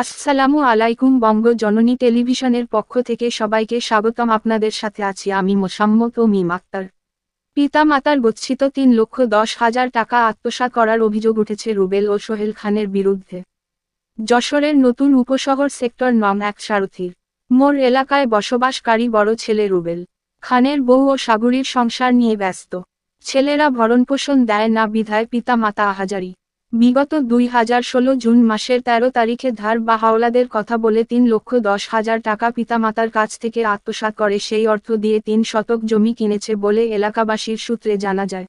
আসসালামু আলাইকুম বঙ্গ জননী টেলিভিশনের পক্ষ থেকে সবাইকে স্বাগতম আপনাদের সাথে আছি আমি মোসাম্মত ও মিম আক্তার। পিতা মাতার গচ্ছিত তিন লক্ষ দশ হাজার টাকা আত্মসাৎ করার অভিযোগ উঠেছে রুবেল ও সোহেল খানের বিরুদ্ধে। যশোরের নতুন উপশহর সেক্টর নম এক সারথীর। মোর এলাকায় বসবাসকারী বড় ছেলে রুবেল। খানের বউ ও সাগরীর সংসার নিয়ে ব্যস্ত। ছেলেরা ভরণপোষণ দেয় না, বিধায় পিতা মাতা আহাজারি। বিগত দুই হাজার ষোলো জুন মাসের তেরো তারিখে ধার বা হাওলাদের কথা বলে তিন লক্ষ দশ হাজার টাকা পিতামাতার কাছ থেকে আত্মসাৎ করে সেই অর্থ দিয়ে তিন শতক জমি কিনেছে বলে এলাকাবাসীর সূত্রে জানা যায়।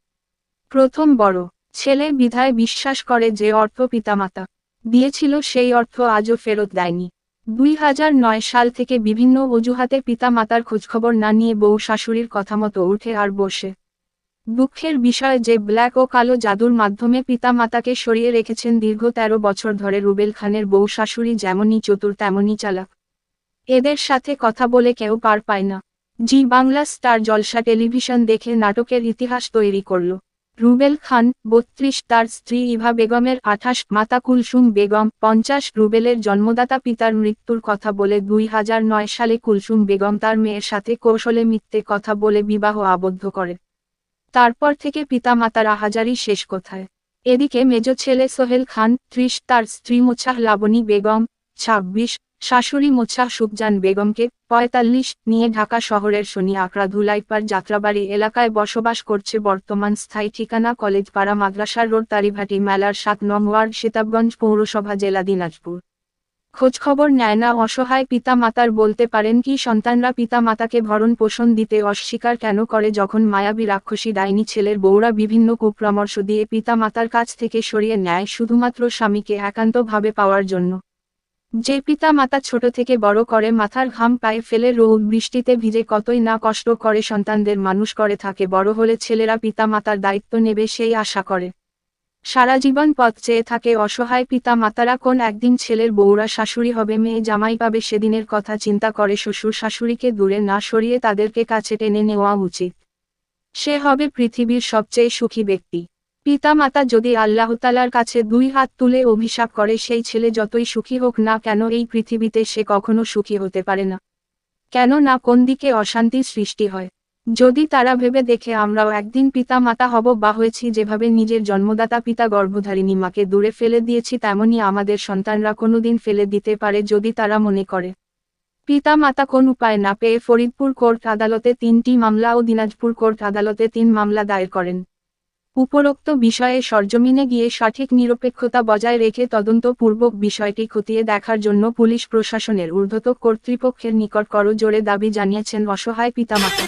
প্রথম বড় ছেলে বিধায় বিশ্বাস করে যে অর্থ পিতামাতা দিয়েছিল সেই অর্থ আজও ফেরত দেয়নি। দুই হাজার নয় সাল থেকে বিভিন্ন অজুহাতে পিতামাতার খোঁজখবর না নিয়ে বউ শাশুড়ির কথা মতো উঠে আর বসে। দুঃখের বিষয় যে ব্ল্যাক ও কালো জাদুর মাধ্যমে পিতা মাতাকে সরিয়ে রেখেছেন দীর্ঘ তেরো বছর ধরে রুবেল খানের বউ শাশুড়ি যেমনই চতুর, তেমনই চালাক। এদের সাথে কথা বলে কেউ পার পায় না। জি বাংলা স্টার জলসা টেলিভিশন দেখে নাটকের ইতিহাস তৈরি করল। রুবেল খান, বত্রিশ, তার স্ত্রী ইভা বেগমের আঠাশ, মাতা কুলসুম বেগম, পঞ্চাশ, রুবেলের জন্মদাতা পিতার মৃত্যুর কথা বলে দুই হাজার নয় সালে কুলসুম বেগম তার মেয়ের সাথে কৌশলে মিথ্যে কথা বলে বিবাহ আবদ্ধ করে। তারপর থেকে পিতামাতার আহাজারি শেষ কোথায়? এদিকে মেজ ছেলে সোহেল খান, ত্রিশ, তার স্ত্রী মোছাহ লাবণী বেগম, ছাব্বিশ, শাশুড়ি মোছাহ সুবজান বেগমকে পঁয়তাল্লিশ নিয়ে ঢাকা শহরের শনি আকরা ধুলাইপার যাত্রাবাড়ি এলাকায় বসবাস করছে বর্তমান স্থায়ী ঠিকানা কলেজপাড়া মাদ্রাসার রোড তারিভাটি মেলার সাত নং ওয়ার্ড, সীতাবগঞ্জ পৌরসভা জেলা দিনাজপুর। খোঁজখবর নেয় না, অসহায় পিতা মাতার বলতে পারেন কি, সন্তানরা পিতা মাতাকে ভরণ পোষণ দিতে অস্বীকার কেন করে যখন মায়াবী রাক্ষসী ডাইনি ছেলের বউরা বিভিন্ন কুপরামর্শ দিয়ে পিতা মাতার কাছ থেকে সরিয়ে নেয় শুধুমাত্র স্বামীকে একান্তভাবে পাওয়ার জন্য। যে পিতা মাতা ছোট থেকে বড় করে মাথার ঘাম পায়ে ফেলে রোদ বৃষ্টিতে ভিজে কতই না কষ্ট করে সন্তানদের মানুষ করে থাকে, বড় হলে ছেলেরা পিতা মাতার দায়িত্ব নেবে সেই আশা করে। সারা জীবন পথ চেয়ে থাকে অসহায় পিতা মাতারা কোন একদিন ছেলের বউরা শাশুড়ি হবে, মেয়ে জামাই পাবে সেদিনের কথা চিন্তা করে শ্বশুর শাশুড়িকে দূরে না সরিয়ে তাদেরকে কাছে টেনে নেওয়া উচিত। সে হবে পৃথিবীর সবচেয়ে সুখী ব্যক্তি। পিতা মাতা যদি আল্লাহতালার কাছে দুই হাত তুলে অভিশাপ করে, সেই ছেলে যতই সুখী হোক না কেন এই পৃথিবীতে সে কখনো সুখী হতে পারে না। কেন না কোন দিকে অশান্তি সৃষ্টি হয়। যদি তারা ভেবে দেখে আমরাও একদিন পিতা মাতা হব বা হয়েছি যেভাবে নিজের জন্মদাতা পিতা গর্ভধারিণী মাকে দূরে ফেলে দিয়েছি তেমনি আমাদের সন্তানরা কোনোদিন ফেলে দিতে পারে যদি তারা মনে করে। পিতা মাতা কোন উপায় না পেয়ে ফরিদপুর কোর্ট আদালতে তিনটি মামলা ও দিনাজপুর কোর্ট আদালতে তিন মামলা দায়ের করেন। উপরোক্ত বিষয়ে সরজমিনে গিয়ে সঠিক নিরপেক্ষতা বজায় রেখে তদন্তপূর্বক বিষয়টি খতিয়ে দেখার জন্য পুলিশ প্রশাসনের ঊর্ধ্বত কর্তৃপক্ষের নিকট করজোরে দাবি জানিয়েছেন অসহায় পিতামাতা।